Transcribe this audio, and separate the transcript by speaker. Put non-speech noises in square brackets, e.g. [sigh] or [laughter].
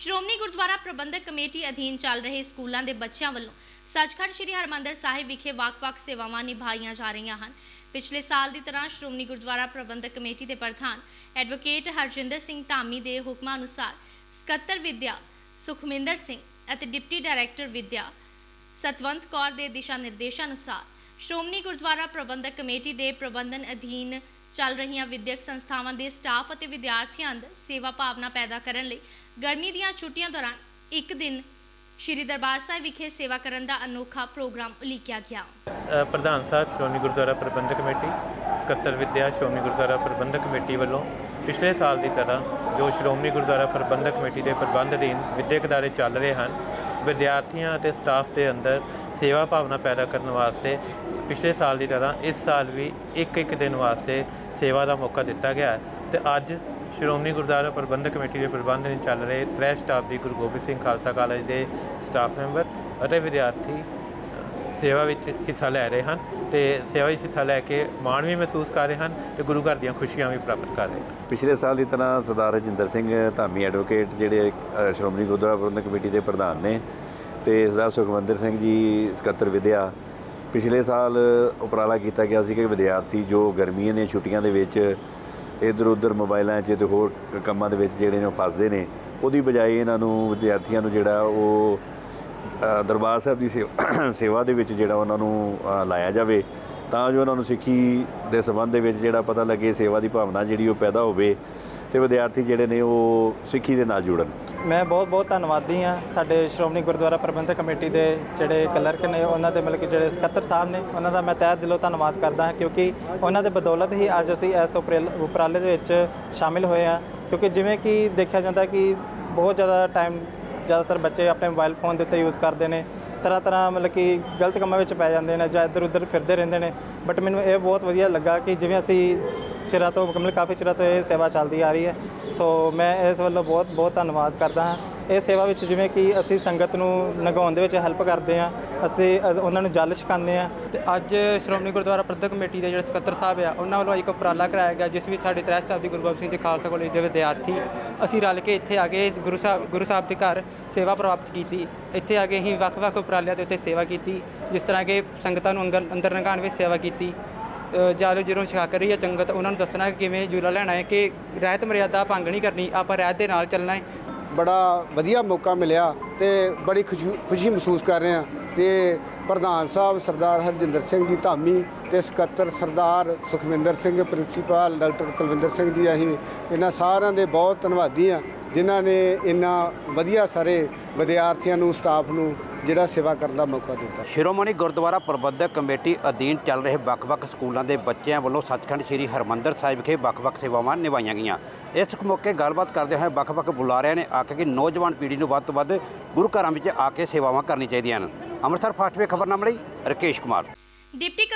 Speaker 1: Shiromani Gurdwara Prabandhak committee ਅਧੀਨ ਚੱਲ ਰਹੇ ਸਕੂਲਾਂ ਦੇ ਬੱਚਿਆਂ ਵੱਲੋਂ ਸੱਚਖੰਡ ਸ੍ਰੀ ਹਰਮੰਦਰ ਸਾਹਿਬ ਵਿਖੇ ਵੱਖ-ਵੱਖ ਸੇਵਾਵਾਂ ਨਿਭਾਈਆਂ ਜਾ ਰਹੀਆਂ ਹਨ। ਪਿਛਲੇ ਸਾਲ ਦੀ ਤਰ੍ਹਾਂ ਸ਼੍ਰੋਮਣੀ ਗੁਰਦੁਆਰਾ ਪ੍ਰਬੰਧਕ ਕਮੇਟੀ ਦੇ ਪ੍ਰਧਾਨ ਐਡਵੋਕੇਟ ਹਰਜਿੰਦਰ ਸਿੰਘ ਧਾਮੀ ਦੇ ਹੁਕਮਾਂ ਅਨੁਸਾਰ ਸਕੱਤਰ ਵਿੱਦਿਆ ਸੁਖਮਿੰਦਰ ਸਿੰਘ ਅਤੇ ਡਿਪਟੀ ਡਾਇਰੈਕਟਰ ਵਿੱਦਿਆ ਸਤਵੰਤ ਕੌਰ ਦੇ ਦਿਸ਼ਾ ਨਿਰਦੇਸ਼ਾਂ ਅਨੁਸਾਰ ਸ਼੍ਰੋਮਣੀ ਗੁਰਦੁਆਰਾ ਪ੍ਰਬੰਧਕ ਕਮੇਟੀ ਦੇ ਪ੍ਰਬੰਧਨ ਅਧੀਨ ਚੱਲ ਰਹੀਆਂ ਵਿਦਿਅਕ ਸੰਸਥਾਵਾਂ ਦੇ ਸਟਾਫ ਅਤੇ ਵਿਦਿਆਰਥੀਆਂ ਅੰਦਰ ਸੇਵਾ ਭਾਵਨਾ ਪੈਦਾ ਕਰਨ ਲਈ ਗਰਮੀ ਦੀਆਂ ਛੁੱਟੀਆਂ ਦੌਰਾਨ ਇੱਕ ਦਿਨ ਸ਼੍ਰੀ ਦਰਬਾਰ ਸਾਹਿਬ ਵਿਖੇ ਸੇਵਾ ਕਰਨ ਦਾ ਅਨੋਖਾ ਪ੍ਰੋਗਰਾਮ ਉਲੀਕਿਆ ਗਿਆ।
Speaker 2: ਪ੍ਰਧਾਨ ਸਾਹਿਬ, ਸ਼੍ਰੋਮਣੀ ਗੁਰਦੁਆਰਾ ਪ੍ਰਬੰਧਕ ਕਮੇਟੀ, ਸਕੱਤਰ ਵਿਦਿਆ, ਸ਼੍ਰੋਮਣੀ ਗੁਰਦੁਆਰਾ ਪ੍ਰਬੰਧਕ ਕਮੇਟੀ ਵੱਲੋਂ ਪਿਛਲੇ ਸਾਲ ਦੀ ਤਰ੍ਹਾਂ ਜੋ ਸ਼੍ਰੋਮਣੀ ਗੁਰਦੁਆਰਾ ਪ੍ਰਬੰਧਕ ਕਮੇਟੀ ਦੇ ਪ੍ਰਬੰਧ ਅਧੀਨ ਵਿਦਿਅਕ ਅਦਾਰੇ ਚੱਲ ਰਹੇ ਹਨ, ਵਿਦਿਆਰਥੀਆਂ ਅਤੇ ਸਟਾਫ ਦੇ ਅੰਦਰ ਸੇਵਾ ਭਾਵਨਾ ਪੈਦਾ ਕਰਨ ਵਾਸਤੇ ਪਿਛਲੇ ਸਾਲ ਦੀ ਤਰ੍ਹਾਂ ਇਸ ਸਾਲ ਵੀ ਇੱਕ ਇੱਕ ਦਿਨ ਵਾਸਤੇ ਸੇਵਾ ਦਾ ਮੌਕਾ ਦਿੱਤਾ ਗਿਆ ਹੈ ਤੇ ਅੱਜ ਸ਼੍ਰੋਮਣੀ ਗੁਰਦੁਆਰਾ ਪ੍ਰਬੰਧਕ ਕਮੇਟੀ ਦੇ ਪ੍ਰਬੰਧ ਨੇ ਚੱਲ ਰਹੇ। ਤ੍ਰੈ ਸਟਾਫ ਦੀ ਗੁਰੂ ਗੋਬਿੰਦ ਸਿੰਘ ਖਾਲਸਾ ਕਾਲਜ ਦੇ ਸਟਾਫ ਮੈਂਬਰ ਅਤੇ ਵਿਦਿਆਰਥੀ ਸੇਵਾ ਵਿੱਚ ਹਿੱਸਾ ਲੈ ਰਹੇ ਹਨ ਤੇ ਸੇਵਾ ਵਿੱਚ ਹਿੱਸਾ ਲੈ ਕੇ ਮਾਣ ਵੀ ਮਹਿਸੂਸ ਕਰ ਰਹੇ ਹਨ ਤੇ ਗੁਰੂ ਘਰ ਦੀਆਂ ਖੁਸ਼ੀਆਂ ਵੀ ਪ੍ਰਾਪਤ ਕਰ ਰਹੇ ਹਨ।
Speaker 3: ਪਿਛਲੇ ਸਾਲ ਦੀ ਤਰ੍ਹਾਂ ਸਰਦਾਰ ਰਜਿੰਦਰ ਸਿੰਘ ਧਾਮੀ ਐਡਵੋਕੇਟ ਜਿਹੜੇ ਸ਼੍ਰੋਮਣੀ ਗੁਰਦੁਆਰਾ ਪ੍ਰਬੰਧਕ ਕਮੇਟੀ ਦੇ ਪ੍ਰਧਾਨ ਨੇ ਤੇ ਸਰਦਾਰ ਸੁਖਮੰਦਰ ਸਿੰਘ ਜੀ ਸਕੱਤਰ ਵਿਦਿਆ ਪਿਛਲੇ ਸਾਲ ਉਪਰਾਲਾ ਕੀਤਾ ਗਿਆ ਸੀ ਕਿ ਵਿਦਿਆਰਥੀ ਜੋ ਗਰਮੀਆਂ ਦੀਆਂ ਛੁੱਟੀਆਂ ਦੇ ਵਿੱਚ ਇਧਰ ਉਧਰ ਮੋਬਾਈਲਾਂ 'ਚ ਤੇ ਹੋਰ ਕੰਮਾਂ ਦੇ ਵਿੱਚ ਜਿਹੜੇ ਨੇ ਉਹ ਫਸਦੇ ਨੇ, ਉਹਦੀ ਬਜਾਏ ਇਹਨਾਂ ਨੂੰ ਵਿਦਿਆਰਥੀਆਂ ਨੂੰ ਜਿਹੜਾ ਉਹ ਦਰਬਾਰ ਸਾਹਿਬ ਦੀ ਸੇਵਾ- [coughs] ਸੇਵਾ ਦੇ ਵਿੱਚ ਜਿਹੜਾ ਉਹਨਾਂ ਨੂੰ ਲਾਇਆ ਜਾਵੇ, ਤਾਂ ਜੋ ਉਹਨਾਂ ਨੂੰ ਸਿੱਖੀ ਦੇ ਸੰਬੰਧ ਦੇ ਵਿੱਚ ਜਿਹੜਾ ਪਤਾ ਲੱਗੇ, ਸੇਵਾ ਦੀ ਭਾਵਨਾ ਜਿਹੜੀ ਉਹ ਪੈਦਾ ਹੋਵੇ ਤੇ ਵਿਦਿਆਰਥੀ ਜਿਹੜੇ ਨੇ ਉਹ ਸਿੱਖੀ ਦੇ ਨਾਲ ਜੁੜਨ।
Speaker 4: ਮੈਂ ਬਹੁਤ ਬਹੁਤ ਧੰਨਵਾਦੀ ਹਾਂ। ਸਾਡੇ ਸ਼੍ਰੋਮਣੀ ਗੁਰਦੁਆਰਾ ਪ੍ਰਬੰਧਕ ਕਮੇਟੀ ਦੇ ਜਿਹੜੇ ਕਲਰਕ ਨੇ, ਉਹਨਾਂ ਦੇ ਮਤਲਬ ਕਿ ਜਿਹੜੇ ਸਕੱਤਰ ਸਾਹਿਬ ਨੇ, ਉਹਨਾਂ ਦਾ ਮੈਂ ਤਹਿ ਦਿਲੋਂ ਧੰਨਵਾਦ ਕਰਦਾ ਹਾਂ ਕਿਉਂਕਿ ਉਹਨਾਂ ਦੇ ਬਦੌਲਤ ਹੀ ਅੱਜ ਅਸੀਂ ਇਸ ਉਪਰਾਲ- ਉਪਰਾਲੇ ਦੇ ਵਿੱਚ ਸ਼ਾਮਿਲ ਹੋਏ ਹਾਂ। ਕਿਉਂਕਿ ਜਿਵੇਂ ਕਿ ਦੇਖਿਆ ਜਾਂਦਾ ਕਿ ਬਹੁਤ ਜ਼ਿਆਦਾ ਟਾਈਮ ਜ਼ਿਆਦਾਤਰ ਬੱਚੇ ਆਪਣੇ ਮੋਬਾਈਲ ਫੋਨ ਦੇ ਉੱਤੇ ਯੂਜ਼ ਕਰਦੇ ਨੇ। ਤਰ੍ਹਾਂ ਤਰ੍ਹਾਂ ਮਤਲਬ ਕਿ ਗਲਤ ਕੰਮਾਂ ਵਿੱਚ ਪੈ ਜਾਂਦੇ ਨੇ ਜਾਂ ਇੱਧਰ ਉੱਧਰ ਫਿਰਦੇ ਰਹਿੰਦੇ ਨੇ। ਬਟ ਮੈਨੂੰ ਇਹ ਬਹੁਤ ਵਧੀਆ ਲੱਗਾ ਕਿ ਜਿਵੇਂ ਅਸੀਂ ਚਿਰਾਂ ਤੋਂ ਮਤਲਬ ਕਾਫੀ ਚਿਰਾਂ ਤੋਂ ਇਹ ਸੇਵਾ ਚੱਲਦੀ ਆ ਰਹੀ ਹੈ। ਸੋ ਮੈਂ ਇਸ ਵੱਲੋਂ ਬਹੁਤ ਬਹੁਤ ਧੰਨਵਾਦ ਕਰਦਾ ਹਾਂ। ਇਹ ਸੇਵਾ ਵਿੱਚ ਜਿਵੇਂ ਕਿ ਅਸੀਂ ਸੰਗਤ ਨੂੰ ਨਗਾਉਣ ਦੇ ਵਿੱਚ ਹੈਲਪ ਕਰਦੇ ਹਾਂ, ਅਸੀਂ ਉਹਨਾਂ ਨੂੰ ਜਲ ਛਕਾਉਂਦੇ ਹਾਂ।
Speaker 5: ਤੇ ਅੱਜ ਸ਼੍ਰੋਮਣੀ ਗੁਰਦੁਆਰਾ ਪ੍ਰਬੰਧਕ ਕਮੇਟੀ ਦੇ ਜਿਹੜੇ ਸਕੱਤਰ ਸਾਹਿਬ ਆ, ਉਹਨਾਂ ਵੱਲੋਂ ਇੱਕ ਉਪਰਾਲਾ ਕਰਾਇਆ ਗਿਆ, ਜਿਸ ਵਿੱਚ ਸਾਡੇ ਤ੍ਰੈ ਸਾਹਿਬ ਦੀ ਗੁਰੂ ਗੋਬਿੰਦ ਸਿੰਘ ਜੀ ਖਾਲਸਾ ਕਾਲਜ ਦੇ ਵਿਦਿਆਰਥੀ, ਅਸੀਂ ਰਲ ਕੇ ਇੱਥੇ ਆ ਕੇ ਗੁਰੂ ਸਾਹਿਬ ਗੁਰੂ ਸਾਹਿਬ ਦੇ ਘਰ ਸੇਵਾ ਪ੍ਰਾਪਤ ਕੀਤੀ। ਇੱਥੇ ਆ ਕੇ ਅਸੀਂ ਵੱਖ-ਵੱਖ ਉਪਰਾਲਿਆਂ ਦੇ ਉੱਤੇ ਸੇਵਾ ਕੀਤੀ, ਜਿਸ ਤਰ੍ਹਾਂ ਕਿ ਸੰਗਤਾਂ ਨੂੰ ਅੰਦਰ ਅੰਦਰ ਨਗਾਉਣ ਵਿੱਚ ਸੇਵਾ ਕੀਤੀ। ਜਲ ਜਦੋਂ ਛਕਾ ਕਰ ਰਹੀ ਹੈ ਸੰਗਤ ਉਹਨਾਂ ਨੂੰ ਦੱਸਣਾ ਕਿ ਕਿਵੇਂ ਜੂਲਾ ਲੈਣਾ ਹੈ, ਕਿ ਰਹਿਤ ਮਰਿਆਦਾ ਭੰਗ ਨਹੀਂ ਕਰਨੀ, ਆਪਾਂ ਰਹਿਤ ਦੇ ਨਾਲ ਚੱਲਣਾ ਹੈ।
Speaker 6: ਬੜਾ ਵਧੀਆ ਮੌਕਾ ਮਿਲਿਆ ਤੇ ਬੜੀ ਖੁਸ਼ੀ ਖੁਸ਼ੀ ਮਹਿਸੂਸ ਕਰ ਰਹੇ ਹਾਂ ਤੇ ਪ੍ਰਧਾਨ ਸਾਹਿਬ ਸਰਦਾਰ ਹਰਜਿੰਦਰ ਸਿੰਘ ਜੀ ਧਾਮੀ ਤੇ ਸਕੱਤਰ ਸਰਦਾਰ ਸੁਖਵਿੰਦਰ ਸਿੰਘ, ਪ੍ਰਿੰਸੀਪਲ ਡਾਕਟਰ ਕੁਲਵਿੰਦਰ ਸਿੰਘ ਜੀ, ਅਸੀਂ ਇਹਨਾਂ ਸਾਰਿਆਂ ਦੇ ਬਹੁਤ ਧੰਨਵਾਦੀ ਆ ਜਿਨ੍ਹਾਂ ਨੇ ਇੰਨਾ ਵਧੀਆ ਸਾਰੇ ਵਿਦਿਆਰਥੀਆਂ ਨੂੰ ਸਟਾਫ ਨੂੰ ਜਿਹੜਾ ਸੇਵਾ ਕਰਨ ਦਾ ਮੌਕਾ ਦਿੱਤਾ।
Speaker 7: ਸ਼੍ਰੋਮਣੀ ਗੁਰਦੁਆਰਾ ਪ੍ਰਬੰਧਕ ਕਮੇਟੀ ਅਧੀਨ ਚੱਲ ਰਹੇ ਵੱਖ-ਵੱਖ ਸਕੂਲਾਂ ਦੇ ਬੱਚਿਆਂ ਵੱਲੋਂ ਸੱਚਖੰਡ ਸ੍ਰੀ ਹਰਮੰਦਰ ਸਾਹਿਬ ਵਿਖੇ ਵੱਖ-ਵੱਖ ਸੇਵਾਵਾਂ ਨਿਭਾਈਆਂ ਗਈਆਂ। ਇਸ ਮੌਕੇ ਗੱਲਬਾਤ ਕਰਦੇ ਹੋਏ ਵੱਖ-ਵੱਖ ਬੁਲਾਰਿਆਂ ਨੇ ਆਖਿਆ ਕਿ ਨੌਜਵਾਨ ਪੀੜ੍ਹੀ ਨੂੰ ਵੱਧ ਤੋਂ ਵੱਧ ਗੁਰੂ ਘਰਾਂ ਵਿੱਚ ਆ ਕੇ ਸੇਵਾਵਾਂ ਕਰਨੀ ਚਾਹੀਦੀਆਂ ਹਨ। ਅੰਮ੍ਰਿਤਸਰ ਫਾਸਟ ਵੇ ਖਬਰਨਾਮਾ ਲਈ ਰਕੇਸ਼ ਕੁਮਾਰ।
Speaker 1: ਡਿਪਟੀ